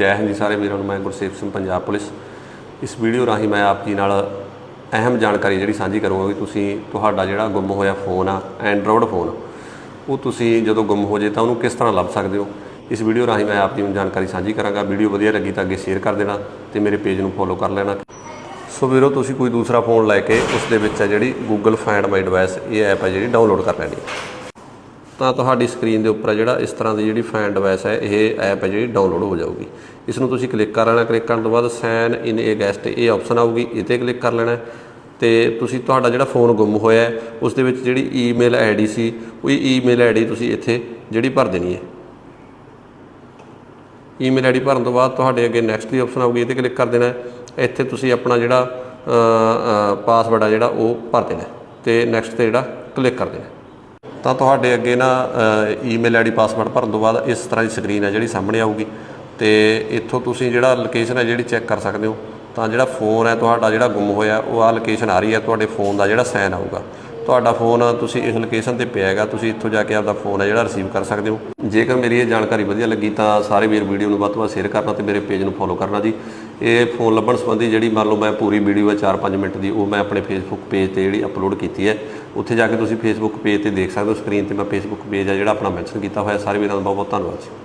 ਜੈ ਹਿੰਦ ਸਾਰੇ ਵੀਰਾਂ ਨੂੰ, ਮੈਂ ਗੁਰਸੇਵ ਸਿੰਘ, ਪੰਜਾਬ ਪੁਲਿਸ। ਇਸ ਵੀਡੀਓ ਰਾਹੀਂ ਮੈਂ ਆਪ ਜੀ ਨਾਲ ਅਹਿਮ ਜਾਣਕਾਰੀ ਜਿਹੜੀ ਸਾਂਝੀ ਕਰੂੰਗਾ ਕਿ ਤੁਸੀਂ ਤੁਹਾਡਾ ਜਿਹੜਾ ਗੁੰਮ ਹੋਇਆ ਫੋਨ ਆ ਐਂਡਰੋਇਡ ਫੋਨ, ਉਹ ਤੁਸੀਂ ਜਦੋਂ ਗੁੰਮ ਹੋ ਜੇ ਤਾਂ ਉਹਨੂੰ ਕਿਸ ਤਰ੍ਹਾਂ ਲੱਭ ਸਕਦੇ ਹੋ? ਇਸ ਵੀਡੀਓ ਰਾਹੀਂ ਮੈਂ ਆਪ ਜੀ ਨੂੰ ਜਾਣਕਾਰੀ ਸਾਂਝੀ ਕਰਾਂਗਾ। ਵੀਡੀਓ ਵਧੀਆ ਲੱਗੀ ਤਾਂ ਅੱਗੇ ਸ਼ੇਅਰ ਕਰ ਦੇਣਾ ਤੇ ਮੇਰੇ ਪੇਜ ਨੂੰ ਫੋਲੋ ਕਰ ਲੈਣਾ। ਸੋ ਵੀਰੋ, ਤੁਸੀਂ ਕੋਈ ਦੂਸਰਾ ਫੋਨ ਲੈ ਕੇ ਉਸ ਦੇ ਵਿੱਚ ਹੈ ਜਿਹੜੀ Google Find My Device, ਇਹ ਐਪ ਹੈ ਜਿਹੜੀ ਡਾਊਨਲੋਡ ਕਰ ਲੈਣੀ ਤਾਂ ਤੁਹਾਡੀ ਸਕਰੀਨ ਦੇ ਉੱਪਰ ਹੈ ਜਿਹੜਾ ਇਸ ਤਰ੍ਹਾਂ ਦੀ ਜਿਹੜੀ ਫੈਨ ਡਿਵਾਈਸ ਹੈ, ਇਹ ਐਪ ਹੈ ਜਿਹੜੀ ਡਾਊਨਲੋਡ ਹੋ ਜਾਊਗੀ। ਇਸ ਨੂੰ ਤੁਸੀਂ ਕਲਿੱਕ ਕਰ ਲੈਣਾ ਕਲਿੱਕ ਕਰਨ ਤੋਂ ਬਾਅਦ ਸਾਈਨ ਇਨ ਏ ਗੈਸਟ ਇਹ ਆਪਸ਼ਨ ਆਊਗੀ ਇਹ ਤੇ ਕਲਿੱਕ ਕਰ ਲੈਣਾ। ਹੈ ਤੇ ਤੁਸੀਂ ਤੁਹਾਡਾ ਜਿਹੜਾ ਫੋਨ ਗੁੰਮ ਹੋਇਆ ਉਸ ਦੇ ਵਿੱਚ ਜਿਹੜੀ ਈਮੇਲ ਆਈਡੀ ਸੀ, ਉਹ ਈਮੇਲ ਆਈਡੀ ਤੁਸੀਂ ਇੱਥੇ ਜਿਹੜੀ ਭਰ ਦੇਣੀ ਹੈ। ਈਮੇਲ ਆਈਡੀ ਭਰਨ ਤੋਂ ਬਾਅਦ ਤੁਹਾਡੇ ਅੱਗੇ ਨੈਕਸਟ ਦੀ ਆਪਸ਼ਨ ਆਊਗੀ ਇਹ ਤੇ ਕਲਿੱਕ ਕਰ ਦੇਣਾ ਇੱਥੇ ਤੁਸੀਂ ਆਪਣਾ ਜਿਹੜਾ ਪਾਸਵਰਡ ਆ ਜਿਹੜਾ, ਉਹ ਭਰ ਦੇਣਾ ਹੈ। ਤੇ ਨੈਕਸਟ ਤੇ ਜਿਹੜਾ ਕਲਿੱਕ ਕਰ ਦੇਣਾ ਤਾਂ ਤੁਹਾਡੇ ਅੱਗੇ ਨਾ ਈਮੇਲ ਆਈਡੀ ਪਾਸਵਰਡ ਭਰਨ ਤੋਂ ਬਾਅਦ ਇਸ ਤਰ੍ਹਾਂ ਦੀ ਸਕਰੀਨ ਹੈ ਜਿਹੜੀ ਸਾਹਮਣੇ ਆਊਗੀ। ਤੇ ਇੱਥੋਂ ਤੁਸੀਂ ਜਿਹੜਾ ਲੋਕੇਸ਼ਨ ਹੈ ਜਿਹੜੀ ਚੈੱਕ ਕਰ ਸਕਦੇ ਹੋ, ਤਾਂ ਜਿਹੜਾ ਫੋਨ ਹੈ ਤੁਹਾਡਾ ਜਿਹੜਾ ਗੁੰਮ ਹੋਇਆ, ਉਹ ਆ ਲੋਕੇਸ਼ਨ ਆ ਰਹੀ ਹੈ, ਤੁਹਾਡੇ ਫੋਨ ਦਾ ਜਿਹੜਾ ਸਾਈਨ ਆਊਗਾ। ਤੁਹਾਡਾ ਫੋਨ ਤੁਸੀਂ ਇਸ ਲੋਕੇਸ਼ਨ ਤੇ ਪਿਆ ਹੈਗਾ, ਤੁਸੀਂ ਇੱਥੋਂ ਜਾ ਕੇ ਆਪਦਾ ਫੋਨ ਹੈ ਜਿਹੜਾ ਰਿਸੀਵ ਕਰ ਸਕਦੇ ਹੋ। ਜੇਕਰ ਮੇਰੀ ਇਹ ਜਾਣਕਾਰੀ ਵਧੀਆ ਲੱਗੀ ਤਾਂ ਸਾਰੇ ਵੀਰ ਵੀਡੀਓ ਨੂੰ ਵੱਧ ਤੋਂ ਵੱਧ ਸ਼ੇਅਰ ਕਰਨਾ ਤੇ ਮੇਰੇ ਪੇਜ ਨੂੰ ਫੋਲੋ ਕਰਨਾ ਜੀ। ਇਹ ਫੋਨ ਲੱਭਣ ਸੰਬੰਧੀ ਜਿਹੜੀ ਮੰਨ ਲਓ ਮੈਂ ਪੂਰੀ ਵੀਡੀਓ ਹੈ 4-5 ਮਿੰਟ ਦੀ, ਉਹ ਮੈਂ ਆਪਣੇ ਫੇਸਬੁੱਕ ਪੇਜ ਤੇ ਜਿਹੜੀ ਅਪਲੋਡ ਕੀਤੀ ਹੈ। ਉੱਥੇ ਜਾ ਕੇ ਤੁਸੀਂ ਫੇਸਬੁੱਕ ਪੇਜ ਤੇ ਦੇਖ ਸਕਦੇ ਹੋ ਸਕਰੀਨ ਤੇ ਮੈਂ ਫੇਸਬੁੱਕ ਪੇਜ ਆ ਜਿਹੜਾ ਆਪਣਾ ਮੈਂਸ਼ਨ ਕੀਤਾ ਹੋਇਆ, ਸਾਰੇ ਵੀਰਾਂ ਦਾ ਬਹੁਤ ਬਹੁਤ ਧੰਨਵਾਦ ਜੀ।